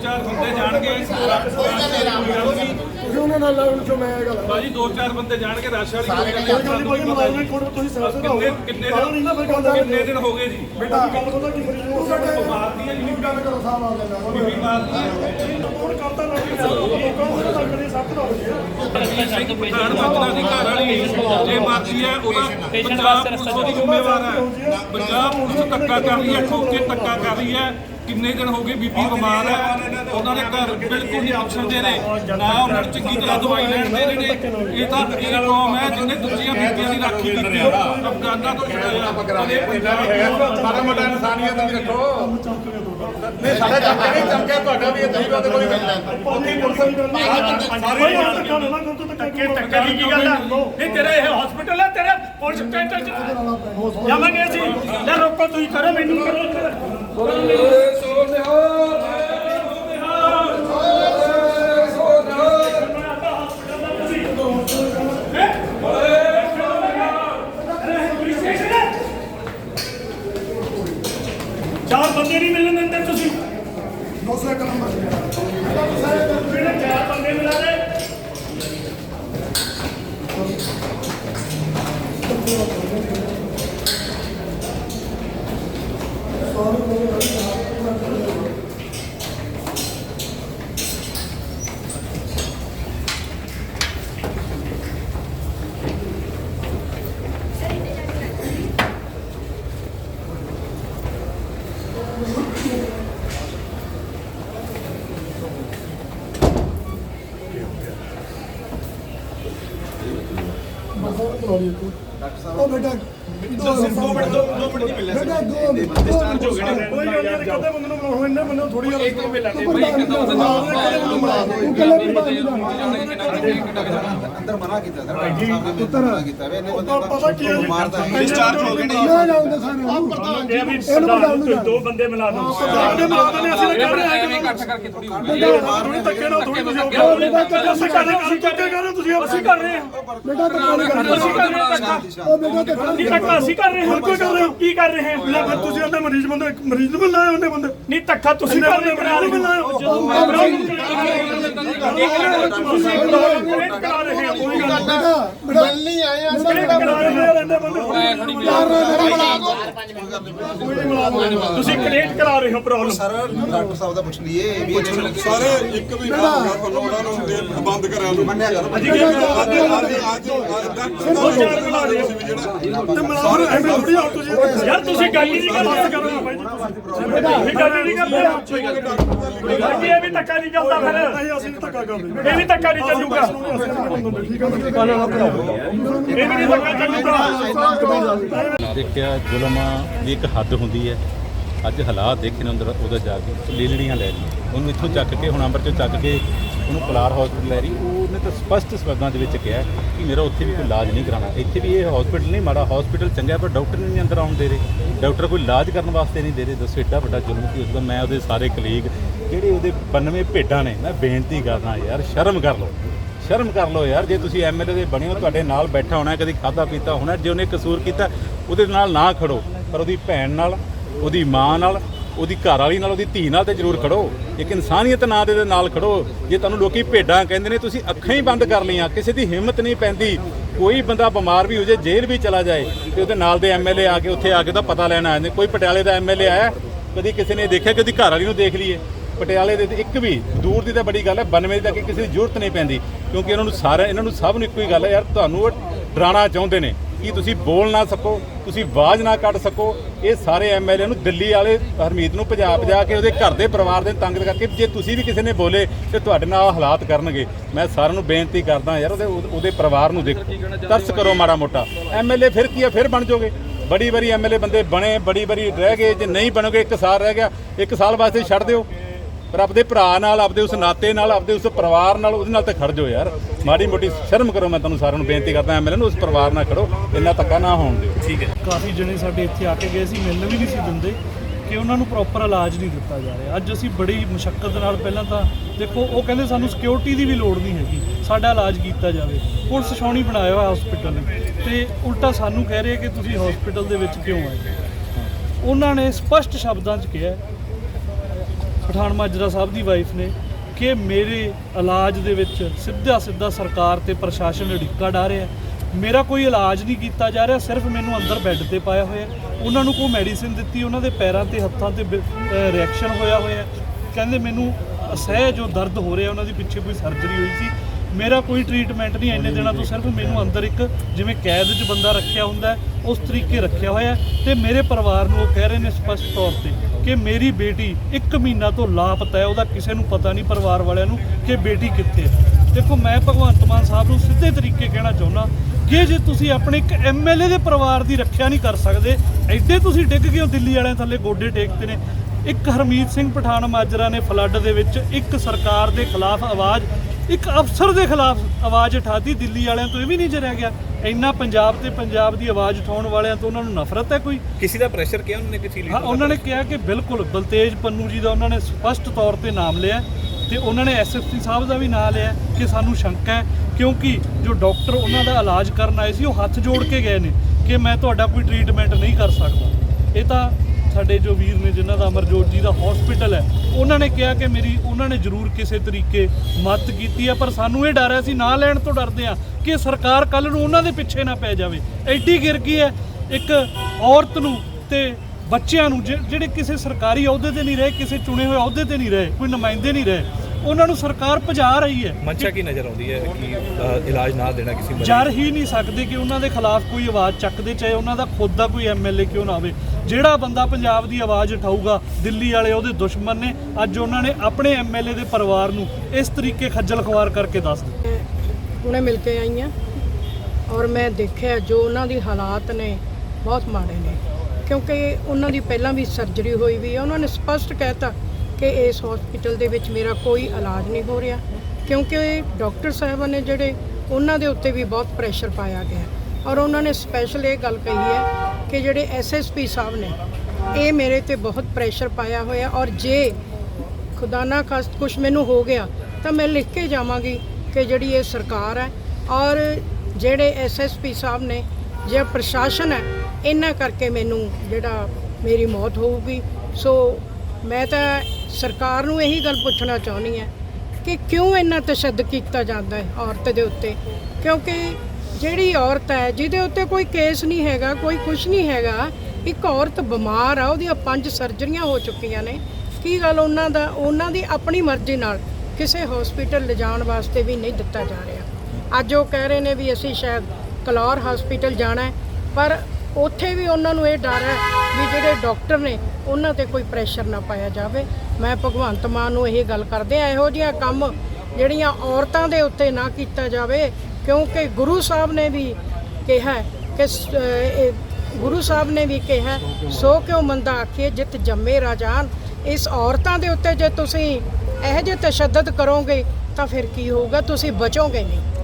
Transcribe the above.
ਚਾਰ ਬੰਦੇ ਜਾਣਗੇ ਤੁਸੀਂ ਉਹਨਾਂ ਨਾਲ ਲੜਨ ਚੋਂ ਮੈਂ ਇਹ ਗੱਲ ਬਾਜੀ ਦੋ ਚਾਰ ਬੰਦੇ ਜਾਣਗੇ ਰਸ਼ ਵਾਲੀ ਕੋਈ ਗੱਲ ਕੋਈ ਨਹੀਂ ਕੋਈ ਮਲਾਜ ਨਹੀਂ ਕੋਲ ਤੁਸੀਂ ਸਰ ਸਰ ਕਿੰਨੇ ਕਿੰਨੇ ਗੱਲ ਨਹੀਂ ਨਾ ਫਿਰ ਗੱਲ ਕਿੰਨੇ ਦਿਨ ਹੋ ਗਏ ਜੀ? ਬੇਟਾ ਗੱਲ ਪਤਾ ਕੀ ਮਰੀਜ਼ ਨੂੰ ਸਾਡੇ ਮਾਰਦੀ ਹੈ ਜੀ। ਗੱਲ ਕਰੋ ਸਾਹਿਬ ਆ ਲੈਣਾ ਬੀਬੀ ਮਾਰਦੀ ਹੈ। ਕੌਣ ਕਰਦਾ ਨਾ ਕੌਣ ਕਰਦਾ ਹੋ ਪ੍ਰਧਾਨ ਮੰਤਰੀ ਦੀ ਘਰ ਵਾਲੀ ਜੇ ਮਾਰਦੀ ਹੈ। ਉਹਦਾ ਪੰਜਾਬ ਪੁਲਿਸ ਉਹਦੀ ਜ਼ਿੰਮੇਵਾਰ ਹੈ ਪੰਜਾਬ ਪੁਲਿਸ ਧੱਕਾ ਕਰ ਰਹੀ ਹੈ ਠੋਕ ਧੱਕਾ ਕਰ ਰਹੀ ਹੈ। ਕਿੰਨੇ ਦਿਨ ਹੋ ਗਏ ਬੀਬੀ ਬਿਮਾਰ ਹੈ। ਉਹਨਾਂ ਦੇ ਘਰ ਬਿਲਕੁਲ ਨਹੀਂ ਪੁੱਛਦੇ ਨੇ ਨਾ ਉਹਨਾਂ ਨੂੰ ਚੰਗੀ ਤਰ੍ਹਾਂ ਦਵਾਈ ਲੈਣ ਦੇ ਰਹੇ ਨੇ। ਇਹ ਤਾਂ ਇਹ ਕੌਮ ਹੈ ਜਿਹਨੇ ਦੂਜੀਆਂ ਬੀਬੀਆਂ ਦੀ ਰਾਖੀ ਕੀਤੀ ਹੈ। ਅਫਗਾਨਾਂ ਤੋਂ ਛੁਡਾਇਆ। ਕਦੇ ਪੰਜਾਬ ਮਾੜਾ ਮੋਟਾ ਇਨਸਾਨੀਅਤ ਵੀ ਰੱਖੋ। ਨਹੀਂ ਸਾਡਾ ਚਮਕਾ ਨਹੀਂ ਚਮਕਿਆ ਤੁਹਾਡਾ ਵੀ ਇਦਾਂ ਹੀ ਉਹਦੇ ਕੋਲ ਹੀ ਮਿਲਣਾ ਉੱਥੇ ਪੁਲਿਸ ਸਾਰੇ ਹੁਣ ਤੱਕ ਨਾ ਕਰ ਤੋ ਤੱਕ ਕਿ ਟੱਕਰ ਦੀ ਕੀ ਗੱਲ ਆ? ਨਹੀਂ। ਤੇਰਾ ਇਹ ਹਸਪੀਟਲ ਹੈ ਤੇਰਾ ਪੁਲਿਸ ਸਟੇਸ਼ਨ ਚ। ਜਾਵਾਂਗੇ ਅਸੀਂ। ਲੈ ਰੋਕੋ ਤੁਸੀਂ ਕਰੋ ਮੈਨੂੰ। ਕਰੋ ਚਾਰ ਬੰਦੇ ਨਹੀਂ ਮਿਲਣ ਦਿੰਦੇ ਤੁਸੀਂ। ਦੂਸਰੇ ਕਲਮ ਜਿਹੜੇ ਚਾਰ ਬੰਦੇ ਮਿਲਾ ਦੇ। ਉਹ ਬੇਟਾ ਦੋ ਮਿੰਟ ਦੋ ਮਿੰਟ ਨਹੀਂ ਮਿਲਣਾ ਬੇਟਾ ਦੋ ਮਿੰਟ। ਸਟਾਰਟ ਹੋ ਗਏ ਕੋਈ ਗੱਲ ਨਹੀਂ ਕਦੇ ਬੰਦੇ ਨੂੰ ਬਣਾਉਣਾ ਇੰਨੇ ਬੰਦੇ ਨੂੰ ਥੋੜੀ ਇੱਕ ਮਿੰਟ ਬਈ ਕਿਦਾਂ ਅੰਦਰ ਮਨਾ ਕੀਤਾ ਸਰ ਵੇ ਇਹਨੇ ਬੰਦੇ ਪਤਾ ਕੀ ਹੈ ਨੂੰ ਮਾਰਦਾ ਹੈ। ਡਿਸਚਾਰਜ ਹੋ ਗਏ ਨੇ ਨਾ ਜਾਉਂਦੇ ਸਾਰੇ ਇਹ ਵੀ ਸਰਦਾਰ ਨੂੰ ਦੋ ਬੰਦੇ ਮਿਲਾ ਦੋ। ਸਾਡੇ ਮਾਰਦੇ ਨੇ ਅਸੀਂ ਕਰ ਰਹੇ ਹਾਂ ਐਵੇਂ ਕੱਟ ਕਰਕੇ ਥੋੜੀ ਥੋੜੀ ਧੱਕੇ ਨਾਲ ਥੋੜੀ ਤੁਸੀਂ ਅਸੀਂ ਕਰ ਰਹੇ ਅਸੀਂ ਧੱਕੇ ਕਰ ਰਹੇ ਤੁਸੀਂ ਅਸੀਂ ਕਰ ਰਹੇ ਹਾਂ। ਬੇਟਾ ਧੱਕਾ ਨਹੀਂ ਅਸੀਂ ਕਰ। ਰਹੇ ਹਾਂ ਧੱਕਾ। ਉਹ ਬੇਟਾ ਧੱਕਾ ਨਹੀਂ ਧੱਕਾ ਅਸੀਂ ਕਰ ਰਹੇ ਹਾਂ ਕੋਈ ਕਰ ਰਹੇ ਹੋ ਕੀ ਕਰ ਰਹੇ ਹਾਂ? ਲੈ ਫਿਰ ਤੁਸੀਂ ਉਹਦੇ ਮਰੀਜ਼ ਬੰਦੇ ਮਰੀਜ਼ ਨੂੰ ਮਿਲਾਏ ਉਹਨੇ ਬੰਦੇ। ਨਹੀਂ ਧੱਕਾ ਤੁਸੀਂ ਕਰ ਰਹੇ ਮਰੀਜ਼ ਨੂੰ ਮਿਲਾਏ ਕਰਾ ਹੋ ਮਿਲਣੀ ਆਏ ਆ ਕਰਾ ਹੋ ਤੁਸੀਂ ਕ੍ਰੀਏਟ ਕਰਾ ਰਹੇ ਹੋ ਪ੍ਰੋਬਲਮ ਸਰ ਡਾਕਟਰ ਸਾਹਿਬ ਦਾ ਪੁੱਛ ਲਈਏ ਵੀ ਇਹ ਸਾਰੇ ਇੱਕ ਵੀ ਨਾ ਹੋਗਾ ਤੁਹਾਨੂੰ ਉਹਨਾਂ ਨੂੰ ਦੇ ਬੰਦ ਕਰਿਆ ਨੂੰ ਮੰਨਿਆ ਕਰੋ। ਅੱਜ ਅੱਜ ਅੱਜ ਦੋ ਚਾਰ ਮਿਲਾ ਰਹੇ ਹੋ। ਤੇ ਮਿਲਾਓ ਐਵੇਂ ਆ ਤੁਸੀਂ ਯਾਰ ਤੁਸੀਂ ਗੱਲ ਹੀ ਨਹੀਂ ਕਰੋ ਬਾਈ ਜੀ ਗੱਲ ਹੀ ਨਹੀਂ ਕਰਦੇ। ਬਾਕੀ ਇਹ ਵੀ ਧੱਕਾ ਨਹੀਂ ਚੱਲਦਾ ਫਿਰ ਅਸੀਂ ਧੱਕਾ ਕਰਦੇ ਇਹ ਵੀ ਧੱਕਾ ਨਹੀਂ ਚੱਲੂਗਾ। ਇਹ ਵੀ ਨਹੀਂ ਧੱਕਾ ਚੱਲੂਗਾ। ਦੇਖਿਆ ਜ਼ੁਲਮਾਂ ਦੀ ਇੱਕ ਹੱਦ ਹੁੰਦੀ ਹੈ। ਅੱਜ ਹਾਲਾਤ ਦੇਖੇ ਨੇ ਅੰਦਰ ਉਹਦਾ ਜਾ ਕੇ ਲੀਲੜੀਆਂ ਲੈ ਲਈ ਉਹਨੂੰ ਇੱਥੋਂ ਚੱਕ ਕੇ ਹੁਣ ਅੰਬਰ ਚੋਂ ਚੱਕ ਕੇ ਉਹਨੂੰ ਪਲਾਰ ਹਸਪੀਟਲ ਲੈ ਰਹੀ। ਉਹਨੇ ਤਾਂ ਸਪਸ਼ਟ ਸ਼ਬਦਾਂ ਦੇ ਵਿੱਚ ਕਿਹਾ ਕਿ ਮੇਰਾ ਉੱਥੇ ਵੀ ਕੋਈ ਇਲਾਜ ਨਹੀਂ ਕਰਾਉਣਾ। ਇੱਥੇ ਵੀ ਇਹ ਹਸਪੀਟਲ ਨਹੀਂ, ਮਾੜਾ ਹਸਪੀਟਲ ਚੰਗਾ ਪਰ ਡਾਕਟਰ ਨਹੀਂ ਅੰਦਰ ਆਉਣ ਦੇ ਰਹੇ। ਡਾਕਟਰ ਕੋਈ ਇਲਾਜ ਕਰਨ ਵਾਸਤੇ ਨਹੀਂ ਦੇ ਰਹੇ। ਦੱਸੋ, ਏਡਾ ਵੱਡਾ ਜ਼ੁਲਮ ਕੀ ਉਸਦਾ ਮੈਂ ਉਹਦੇ ਸਾਰੇ ਕਲੀਗ ਜਿਹੜੇ ਉਹਦੇ 92 ਭੇਡਾਂ ਨੇ, ਮੈਂ ਬੇਨਤੀ ਕਰਦਾ ਯਾਰ, ਸ਼ਰਮ ਕਰ ਲਓ। ਸ਼ਰਮ ਕਰ ਲਓ ਯਾਰ, ਜੇ ਤੁਸੀਂ ਐਮਐਲਏ ਦੇ ਬਣੇ ਹੋ, ਤੁਹਾਡੇ ਨਾਲ ਬੈਠਾ ਹੋਣਾ, ਕਦੀ ਖਾਦਾ ਪੀਤਾ ਹੋਣਾ, ਜੇ ਉਹਨੇ ਕਸੂਰ ਕੀਤਾ, ਉਹਦੇ ਨਾਲ ਨਾ ਖੜੋ। ਪਰ ਉਹਦੀ ਭੈਣ ਨਾਲ, ਉਹਦੀ ਮਾਂ ਨਾਲ ਉਹਦੀ ਘਰ ਵਾਲੀ ਨਾਲ ਉਹਦੀ ਧੀ ਨਾਲ ਤੇ ਜ਼ਰੂਰ ਖੜੋ। ਇੱਕ ਇਨਸਾਨੀਅਤ ਨਾਂ ਦੇ ਨਾਲ ਖੜੋ। ਜੇ ਤੁਹਾਨੂੰ ਲੋਕੀ ਭੇਡਾਂ ਕਹਿੰਦੇ ਨੇ, ਤੁਸੀਂ ਅੱਖਾਂ ਹੀ ਬੰਦ ਕਰ ਲਈਆਂ। ਕਿਸੇ ਦੀ ਹਿੰਮਤ ਨਹੀਂ ਪੈਂਦੀ। ਕੋਈ ਬੰਦਾ ਬਿਮਾਰ ਵੀ ਹੋ ਜਾਏ, ਜੇਲ੍ਹ ਵੀ ਚਲਾ ਜਾਏ ਤੇ ਉਹਦੇ ਨਾਲ ਦੇ ਐਮਐਲਏ ਆ ਕੇ ਉੱਥੇ ਆ ਕੇ ਤਾਂ ਪਤਾ ਲੈਣ ਆਏ ਨੇ ਕੋਈ ਪਟਿਆਲੇ ਦਾ ਐਮਐਲਏ ਆਇਆ, ਕਦੀ ਕਿਸੇ ਨੇ ਦੇਖਿਆ ਕਦੀ ਘਰ ਵਾਲੀ ਨੂੰ ਦੇਖ ਲਈਏ। ਪਟਿਆਲੇ ਦੇ ਇੱਕ ਵੀ, ਦੂਰ ਦੀ ਤਾਂ ਬੜੀ ਗੱਲ ਹੈ 92 ਤੱਕ ਕਿਸੇ ਦੀ ਜ਼ਰੂਰਤ ਨਹੀਂ ਪੈਂਦੀ। ਕਿਉਂਕਿ ਇਹਨਾਂ ਨੂੰ ਸਾਰਾ, ਇਹਨਾਂ ਨੂੰ ਸਭ ਨੂੰ ਇੱਕੋ ਹੀ ਗੱਲ ਹੈ, ਯਾਰ ਤੁਹਾਨੂੰ ਉਹ ਡਰਾਉਣਾ ਚਾਹੁੰਦੇ ਨੇ। ਕਿ ਤੁਸੀਂ ਬੋਲ ਨਾ ਸਕੋ? ਤੁਸੀਂ ਆਵਾਜ਼ ਨਾ ਕੱਢ ਸਕੋ। ਇਹ ਸਾਰੇ ਐਮਐਲਏ ਨੂੰ, ਦਿੱਲੀ ਵਾਲੇ ਹਰਮੀਤ ਨੂੰ ਭਜਾ ਭਜਾ ਕੇ ਉਹਦੇ ਘਰ ਦੇ ਪਰਿਵਾਰ ਦੇ ਤੰਗ ਕਰਕੇ ਜੇ ਤੁਸੀਂ ਵੀ ਕਿਸੇ ਨੇ ਬੋਲੇ ਤੇ ਤੁਹਾਡੇ ਨਾਲ ਹਾਲਾਤ ਕਰਨਗੇ। ਮੈਂ ਸਾਰਿਆਂ ਨੂੰ ਬੇਨਤੀ ਕਰਦਾ ਯਾਰ, ਉਹਦੇ ਉਹਦੇ ਪਰਿਵਾਰ ਨੂੰ ਦੇਖੋ। ਤਰਸ ਕਰੋ ਮਾੜਾ ਮੋਟਾ। ਐਮਐਲਏ ਫਿਰ ਕੀ ਹੈ ਫਿਰ ਬਣ ਜਾਓਗੇ ਬੜੀ ਵਾਰੀ ਐਮਐਲਏ ਬੰਦੇ ਬਣੇ, ਬੜੀ ਵਾਰੀ ਰਹਿ ਗਏ। ਜੇ ਨਹੀਂ ਬਣੋਗੇ, ਇੱਕ ਸਾਲ ਰਹਿ ਗਿਆ। ਇੱਕ ਸਾਲ ਵਾਸਤੇ ਛੱਡ ਦਿਓ। ਪਰ ਆਪਦੇ ਭਰਾ ਨਾਲ ਆਪਦੇ ਉਸ ਨਾਤੇ ਨਾਲ ਆਪਦੇ ਉਸ ਪਰਿਵਾਰ ਨਾਲ ਉਹਦੇ ਨਾਲ ਤੇ ਖੜ ਜਾਓ ਯਾਰ। ਮਾੜੀ ਮੋਟੀ ਸ਼ਰਮ ਕਰੋ ਮੈਂ ਤੁਹਾਨੂੰ ਸਾਰਿਆਂ ਨੂੰ ਬੇਨਤੀ ਕਰਦਾ ਐਮਐਲਏ ਨੂੰ ਉਸ ਪਰਿਵਾਰ ਨਾਲ ਖੜੋ ਇੰਨਾ ਧੱਕਾ ਨਾ ਹੋਣ ਦਿਓ। ਠੀਕ ਹੈ। ਕਾਫੀ ਜਣੇ ਸਾਡੇ ਇੱਥੇ ਆ ਕੇ ਗਏ ਸੀ ਮਿਲਣ ਵੀ ਨਹੀਂ ਸੀ ਦਿੰਦੇ ਕਿ ਉਹਨਾਂ ਨੂੰ ਪ੍ਰੋਪਰ ਇਲਾਜ ਨਹੀਂ ਦਿੱਤਾ ਜਾ ਰਿਹਾ। ਅੱਜ ਅਸੀਂ ਬੜੀ ਮੁਸ਼ਕਲ ਦੇ ਨਾਲ ਪਹਿਲਾਂ ਤਾਂ ਦੇਖੋ ਉਹ ਕਹਿੰਦੇ ਸਾਨੂੰ ਸਿਕਿਉਰਿਟੀ ਦੀ ਵੀ ਲੋੜ ਨਹੀਂ ਹੈਗੀ ਸਾਡਾ ਇਲਾਜ ਕੀਤਾ ਜਾਵੇ। ਪੁਲਿਸ ਛਾਉਣੀ ਬਣਾਇਆ ਹੋਇਆ ਹਸਪੀਟਲ ਨੇ। ਤੇ ਉਲਟਾ ਸਾਨੂੰ ਕਹਿ ਰਹੇ ਕਿ ਤੁਸੀਂ ਹਸਪੀਟਲ ਦੇ ਵਿੱਚ ਕਿਉਂ ਆਏ? ਉਹਨਾਂ ਨੇ ਸਪਸ਼ਟ ਸ਼ਬਦਾਂ 'ਚ ਕਿਹਾ ਪਠਾਨ ਮਾਜਰਾ ਸਾਹਿਬ ਦੀ ਵਾਈਫ ਨੇ ਕਿ ਮੇਰੇ ਇਲਾਜ ਦੇ ਵਿੱਚ ਸਿੱਧਾ ਸਿੱਧਾ ਸਰਕਾਰ ਤੇ ਪ੍ਰਸ਼ਾਸਨ ਅੜਿੱਕਾ ਡਾ ਰਿਹਾ ਮੇਰਾ ਕੋਈ ਇਲਾਜ ਨਹੀਂ ਕੀਤਾ ਜਾ ਰਿਹਾ, ਸਿਰਫ ਮੈਨੂੰ ਅੰਦਰ ਬੈੱਡ ਤੇ ਪਾਇਆ ਹੋਇਆ ਉਹਨਾਂ ਨੂੰ ਕੋਈ ਮੈਡੀਸਿਨ ਦਿੱਤੀ, ਉਹਨਾਂ ਦੇ ਪੈਰਾਂ ਤੇ ਹੱਥਾਂ ਤੇ ਰਿਐਕਸ਼ਨ ਹੋਇਆ ਹੋਇਆ ਕਹਿੰਦੇ ਮੈਨੂੰ ਅਸਹਿ ਜੋ ਦਰਦ ਹੋ ਰਿਹਾ, ਉਹਨਾਂ ਦੀ ਪਿੱਛੇ ਕੋਈ ਸਰਜਰੀ ਹੋਈ ਸੀ। ਮੇਰਾ ਕੋਈ ਟ੍ਰੀਟਮੈਂਟ ਨਹੀਂ, ਇੰਨੇ ਦਿਨਾਂ ਤੋਂ ਸਿਰਫ ਮੈਨੂੰ ਅੰਦਰ ਇੱਕ ਜਿਵੇਂ ਕੈਦ 'ਚ ਬੰਦਾ ਰੱਖਿਆ ਹੁੰਦਾ ਉਸ ਤਰੀਕੇ ਰੱਖਿਆ ਹੋਇਆ ਹੈ ਤੇ ਮੇਰੇ ਪਰਿਵਾਰ ਨੂੰ ਉਹ ਕਹਿ ਰਹੇ ਨੇ ਸਪਸ਼ਟ ਤੌਰ ਤੇ ਕਿ ਮੇਰੀ ਬੇਟੀ 1 ਮਹੀਨਾ ਤੋਂ ਲਾਪਤਾ ਹੈ, ਉਹਦਾ ਕਿਸੇ ਨੂੰ ਪਤਾ ਨਹੀਂ ਪਰਿਵਾਰ ਵਾਲਿਆਂ ਨੂੰ ਕਿ ਬੇਟੀ ਕਿੱਥੇ ਹੈ। ਦੇਖੋ, ਮੈਂ ਭਗਵੰਤ ਮਾਨ ਸਾਹਿਬ ਨੂੰ ਸਿੱਧੇ ਤਰੀਕੇ ਕਹਿਣਾ ਚਾਹੁੰਦਾ ਕਿ ਜੇ ਤੁਸੀਂ ਆਪਣੇ ਇੱਕ ਐਮਐਲਏ ਦੇ ਪਰਿਵਾਰ ਦੀ ਰੱਖਿਆ ਨਹੀਂ ਕਰ ਸਕਦੇ, ਐਡੇ ਤੁਸੀਂ ਡਿੱਗ ਗਏ ਹੋ ਦਿੱਲੀ ਵਾਲਿਆਂ ਥੱਲੇ, ਗੋਡੇ ਟੇਕਦੇ ਨੇ। ਇੱਕ ਹਰਮੀਤ ਸਿੰਘ ਪਠਾਨ ਮਾਜਰਾ ਨੇ ਫਲੱਡ ਦੇ ਵਿੱਚ ਇੱਕ ਸਰਕਾਰ ਦੇ ਖਿਲਾਫ ਆਵਾਜ਼ ਇੱਕ ਅਫਸਰ ਦੇ ਖਿਲਾਫ ਆਵਾਜ਼ ਉਠਾਤੀ ਦਿੱਲੀ ਵਾਲਿਆਂ ਤੋਂ ਇਹ ਵੀ ਨਹੀਂ ਜਰਿਆ ਗਿਆ। ਇੰਨਾ ਪੰਜਾਬ ਤੇ ਪੰਜਾਬ ਦੀ ਆਵਾਜ਼ ਉਠਾਉਣ ਵਾਲਿਆਂ ਤੋਂ ਉਹਨਾਂ ਨੂੰ ਨਫ਼ਰਤ ਹੈ ਕੋਈ? ਕਿਸੇ ਦਾ ਪ੍ਰੈਸ਼ਰ ਕਿਹਾ ਉਹਨੇ ਕਿਸੇ ਹਾਂ ਉਹਨਾਂ ਨੇ ਕਿਹਾ ਕਿ ਬਿਲਕੁਲ ਬਲਤੇਜ ਪੰਨੂ ਜੀ ਦਾ ਉਹਨਾਂ ਨੇ ਸਪਸ਼ਟ ਤੌਰ ਤੇ ਨਾਮ ਲਿਆ ਤੇ ਉਹਨਾਂ ਨੇ ਐਸਐਸਪੀ ਸਾਹਿਬ ਦਾ ਵੀ ਨਾਮ ਲਿਆ ਕਿ ਸਾਨੂੰ ਸ਼ੰਕਾ ਹੈ ਕਿਉਂਕਿ ਜੋ ਡਾਕਟਰ ਉਹਨਾਂ ਦਾ ਇਲਾਜ ਕਰਨ ਆਏ ਸੀ ਉਹ ਹੱਥ ਜੋੜ ਕੇ ਗਏ ਨੇ ਕਿ ਮੈਂ ਤੁਹਾਡਾ ਕੋਈ ਟ੍ਰੀਟਮੈਂਟ ਨਹੀਂ ਕਰ ਸਕਦਾ। ਇਹ ਤਾਂ ਸਾਡੇ ਜੋ ਵੀਰ ਨੇ ਜਿਨ੍ਹਾਂ ਦਾ ਅਮਰਜੋਤ ਜੀ ਦਾ ਹਸਪੀਟਲ ਹੈ ਉਹਨਾਂ ਨੇ ਕਿਹਾ ਕਿ ਮੇਰੀ ਉਹਨਾਂ ਨੇ ਜ਼ਰੂਰ ਕਿਸੇ ਤਰੀਕੇ ਮਦਦ ਕੀਤੀ ਹੈ ਪਰ ਸਾਨੂੰ ਇਹ ਡਰ ਹੈ ਅਸੀਂ ਨਾ ਲੈਣ ਤੋਂ ਡਰਦੇ ਹਾਂ ਕਿ ਸਰਕਾਰ ਕੱਲ ਨੂੰ ਉਹਨਾਂ ਦੇ ਪਿੱਛੇ ਨਾ ਪੈ ਜਾਵੇ। ਐਡੀ ਗਿਰ ਗਈ ਹੈ ਇੱਕ ਔਰਤ ਨੂੰ ਤੇ ਬੱਚਿਆਂ ਨੂੰ ਜਿਹੜੇ ਕਿਸੇ ਸਰਕਾਰੀ ਅਹੁਦੇ ਤੇ ਨਹੀਂ ਰਹੇ ਕਿਸੇ ਚੁਣੇ ਹੋਏ ਅਹੁਦੇ ਤੇ ਨਹੀਂ ਰਹੇ ਕੋਈ ਨੁਮਾਇੰਦੇ ਨਹੀਂ ਰਹੇ ਉਹਨਾਂ ਨੂੰ ਸਰਕਾਰ ਭਜਾ ਰਹੀ ਹੈ। ਮਨਸ਼ਾ ਕੀ ਨਜ਼ਰ ਆਉਂਦੀ ਹੈ ਕਿ ਇਲਾਜ ਨਾ ਦੇਣਾ ਕਿਸੇ ਮਰੀਜ਼ ਜਰ ਹੀ ਨਹੀਂ ਸਕਦੇ ਕਿ ਉਹਨਾਂ ਦੇ ਖਿਲਾਫ ਕੋਈ ਆਵਾਜ਼ ਚੱਕਦੇ ਚਾਹੇ ਉਹਨਾਂ ਦਾ ਖੁਦ ਦਾ ਕੋਈ ਐਮਐਲਏ ਕਿਉਂ ਨਾ ਹੋਵੇ ਜਿਹੜਾ ਬੰਦਾ ਪੰਜਾਬ ਦੀ ਆਵਾਜ਼ ਉਠਾਊਗਾ, ਦਿੱਲੀ ਵਾਲੇ ਉਹਦੇ ਦੁਸ਼ਮਣ ਨੇ, ਅੱਜ ਉਹਨਾਂ ਨੇ ਆਪਣੇ ਐਮਐਲਏ ਦੇ ਪਰਿਵਾਰ ਨੂੰ ਇਸ ਤਰੀਕੇ ਖੱਜਲ ਖਵਾਰ ਕਰਕੇ ਦੱਸ ਦਿੱਤਾ। ਹੁਣੇ ਮਿਲ ਕੇ ਆਈ ਹਾਂ ਔਰ ਮੈਂ ਦੇਖਿਆ ਜੋ ਉਹਨਾਂ ਦੀ ਹਾਲਾਤ ਨੇ, ਬਹੁਤ ਮਾੜੇ ਨੇ। ਕਿਉਂਕਿ ਉਹਨਾਂ ਦੀ ਪਹਿਲਾਂ ਵੀ ਸਰਜਰੀ ਹੋਈ ਵੀ ਹੈ, ਉਹਨਾਂ ਨੇ ਸਪਸ਼ਟ ਕਹਿਤਾ ਕਿ ਇਸ ਹਸਪੀਟਲ ਦੇ ਵਿੱਚ ਮੇਰਾ ਕੋਈ ਇਲਾਜ ਨਹੀਂ ਹੋ ਰਿਹਾ। ਕਿਉਂਕਿ ਡਾਕਟਰ ਸਾਹਿਬਾਂ ਨੇ ਜਿਹੜੇ, ਉਹਨਾਂ ਦੇ ਉੱਤੇ ਵੀ ਬਹੁਤ ਪ੍ਰੈਸ਼ਰ ਪਾਇਆ ਗਿਆ। ਔਰ ਉਹਨਾਂ ਨੇ ਸਪੈਸ਼ਲ ਇਹ ਗੱਲ ਕਹੀ ਹੈ ਕਿ ਜਿਹੜੇ ਐਸਐਸਪੀ ਸਾਹਿਬ ਨੇ, ਇਹ ਮੇਰੇ ਤੇ ਬਹੁਤ ਪ੍ਰੈਸ਼ਰ ਪਾਇਆ ਹੋਇਆ ਔਰ ਜੇ ਖੁਦਾ ਨਾ ਖਾਸਤ ਕੁਛ ਮੈਨੂੰ ਹੋ ਗਿਆ, ਤਾਂ ਮੈਂ ਲਿਖ ਕੇ ਜਾਵਾਂਗੀ ਕਿ ਜਿਹੜੀ ਇਹ ਸਰਕਾਰ ਹੈ ਔਰ ਜਿਹੜੇ ਐਸਐਸਪੀ ਸਾਹਿਬ ਨੇ ਜੇ ਪ੍ਰਸ਼ਾਸਨ ਹੈ, ਇਹਨਾਂ ਕਰਕੇ ਮੈਨੂੰ ਜਿਹੜਾ ਮੇਰੀ ਮੌਤ ਹੋਊਗੀ। ਸੋ ਮੈਂ ਤਾਂ ਸਰਕਾਰ ਨੂੰ ਇਹੀ ਗੱਲ ਪੁੱਛਣਾ ਚਾਹੁੰਦੀ ਹਾਂ ਕਿ ਕਿਉਂ ਇੰਨਾ ਤਸ਼ੱਦਦ ਕੀਤਾ ਜਾਂਦਾ ਹੈ ਔਰਤ ਦੇ ਉੱਤੇ? ਕਿਉਂਕਿ ਜਿਹੜੀ ਔਰਤ ਹੈ, ਜਿਹਦੇ ਉੱਤੇ ਕੋਈ ਕੇਸ ਨਹੀਂ ਹੈਗਾ, ਕੋਈ ਕੁਝ ਨਹੀਂ ਹੈਗਾ, ਇੱਕ ਔਰਤ ਬਿਮਾਰ ਆ, ਉਹਦੀਆਂ ਪੰਜ ਸਰਜਰੀਆਂ ਹੋ ਚੁੱਕੀਆਂ ਨੇ। ਕੀ ਗੱਲ ਉਹਨਾਂ ਦਾ, ਉਹਨਾਂ ਦੀ ਆਪਣੀ ਮਰਜ਼ੀ ਨਾਲ ਕਿਸੇ ਹਸਪੀਟਲ ਲਿਜਾਣ ਵਾਸਤੇ ਵੀ ਨਹੀਂ ਦਿੱਤਾ ਜਾ ਰਿਹਾ। ਅੱਜ ਉਹ ਕਹਿ ਰਹੇ ਨੇ ਵੀ ਅਸੀਂ ਸ਼ਾਇਦ ਕਲੌਰ ਹਸਪੀਟਲ ਜਾਣਾ ਹੈ, ਪਰ ਉੱਥੇ ਵੀ ਉਹਨਾਂ ਨੂੰ ਇਹ ਡਰ ਹੈ ਵੀ ਜਿਹੜੇ ਡਾਕਟਰ ਨੇ, ਉਹਨਾਂ ਤੇ ਕੋਈ ਪ੍ਰੈਸ਼ਰ ਨਾ ਪਾਇਆ ਜਾਵੇ। ਮੈਂ ਭਗਵੰਤ ਮਾਨ ਨੂੰ ਇਹ ਗੱਲ ਕਰਦੇ ਆ, ਇਹੋ ਜਿਹੀਆਂ ਕੰਮ ਜਿਹੜੀਆਂ ਔਰਤਾਂ ਦੇ ਉੱਤੇ ਨਾ ਕੀਤਾ ਜਾਵੇ ਕਿਉਂਕਿ ਗੁਰੂ ਸਾਹਿਬ ਨੇ ਵੀ ਕਿਹਾ ਕਿ ਗੁਰੂ ਸਾਹਿਬ ਨੇ ਵੀ ਕਿਹਾ, ਸੋ ਕਿਉਂ ਮੰਦਾ ਆਖੀਏ, ਜਿਤ ਜੰਮੇ ਰਾਜਾਨ। ਇਸ ਔਰਤਾਂ ਦੇ ਉੱਤੇ ਜੇ ਤੁਸੀਂ ਇਹੋ ਜਿਹੇ ਤਸ਼ੱਦਦ ਕਰੋਗੇ, ਤਾਂ ਫਿਰ ਕੀ ਹੋਊਗਾ? ਤੁਸੀਂ ਬਚੋਗੇ ਨਹੀਂ।